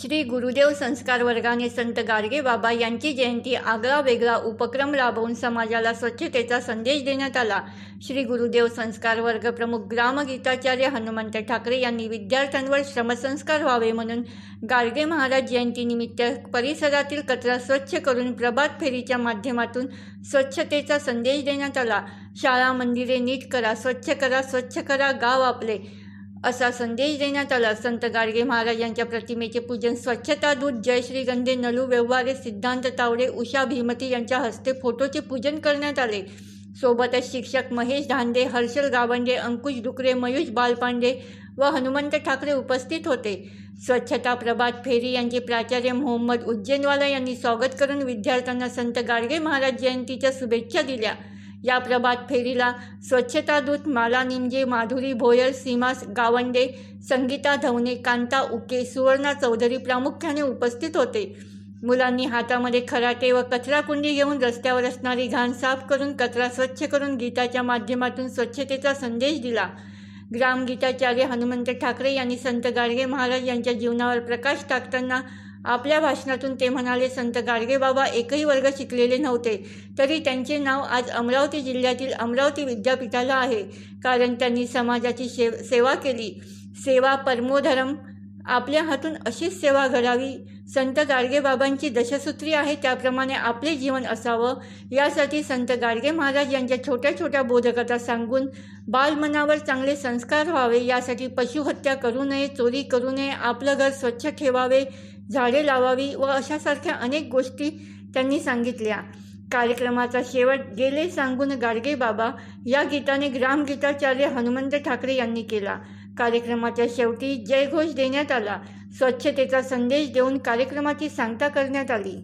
श्री गुरुदेव संस्कार वर्गाने संत गाडगे बाबा यांची जयंती आगळा वेगळा उपक्रम राबवून समाजाला स्वच्छतेचा संदेश देण्यात आला. श्री गुरुदेव संस्कार वर्ग प्रमुख ग्रामगीताचार्य हनुमंत ठाकरे यांनी विद्यार्थ्यांवर श्रमसंस्कार व्हावे म्हणून गाडगे महाराज जयंतीनिमित्त परिसरातील कचरा स्वच्छ करून प्रभात फेरीच्या माध्यमातून स्वच्छतेचा संदेश देण्यात आला. शाळा मंदिरे नीट करा स्वच्छ करा स्वच्छ करा गाव आपले. असा संदेश देण्यात आला. संत गाडगे महाराज यांच्या प्रतिमेचे पूजन स्वच्छता दूत जय श्रीगंधे नलू व्यवहारे सिद्धांत तावडे उषा भीमती यांच्या हस्ते फोटोचे पूजन करण्यात आले. सोबतच शिक्षक महेश धांडे हर्षल गावंडे अंकुश डुकरे मयूष बालपांडे व हनुमंत ठाकरे उपस्थित होते. स्वच्छता प्रभात फेरी यांचे प्राचार्य मोहम्मद उज्जैनवाला यांनी स्वागत करून विद्यार्थ्यांना संत गाडगे महाराज जयंतीच्या शुभेच्छा दिल्या. या प्रभात फेरीला स्वच्छता दूत माला निमजे माधुरी भोयर सीमा गावंडे संगीता धवने कांता उके सुवर्णा चौधरी प्रामुख्याने उपस्थित होते. मुलांनी हातामध्ये खराटे व कचराकुंडी घेऊन रस्त्यावर असणारी घाण साफ करून कचरा स्वच्छ करून गीताच्या माध्यमातून स्वच्छतेचा संदेश दिला. ग्रामगीताचार्य हनुमंत ठाकरे यांनी संत गाडगे महाराज यांच्या जीवनावर प्रकाश टाकताना आपल्या भाषणातून ते म्हणाले संत गाडगे बाबा एकही वर्ग शिकलेले नव्हते तरी त्यांचे नाव आज अमरावती जिल्ह्यातील अमरावती विद्यापीठाला आहे. कारण त्यांनी समाजाची शेव सेवा केली. सेवा परमोधरम आपल्या हातून अशीच सेवा घडावी. संत गाडगेबाबांची दशसूत्री आहे त्याप्रमाणे आपले जीवन असावं. यासाठी संत गाडगे महाराज यांच्या छोट्या छोट्या बोधकथा सांगून बालमनावर चांगले संस्कार व्हावे. यासाठी पशुहत्या करू नये चोरी करू नये आपलं घर स्वच्छ ठेवावे झाडे लावावी व अशासारख्या अनेक गोष्टी त्यांनी सांगितल्या. कार्यक्रमाचा शेवट गेले सांगून गाडगे बाबा या गीताने ग्रामगीताचार्य हनुमंत ठाकरे यांनी केला. कार्यक्रमाच्या शेवटी जयघोष देण्यात आला. स्वच्छतेचा संदेश देऊन कार्यक्रमाची सांगता करण्यात आली.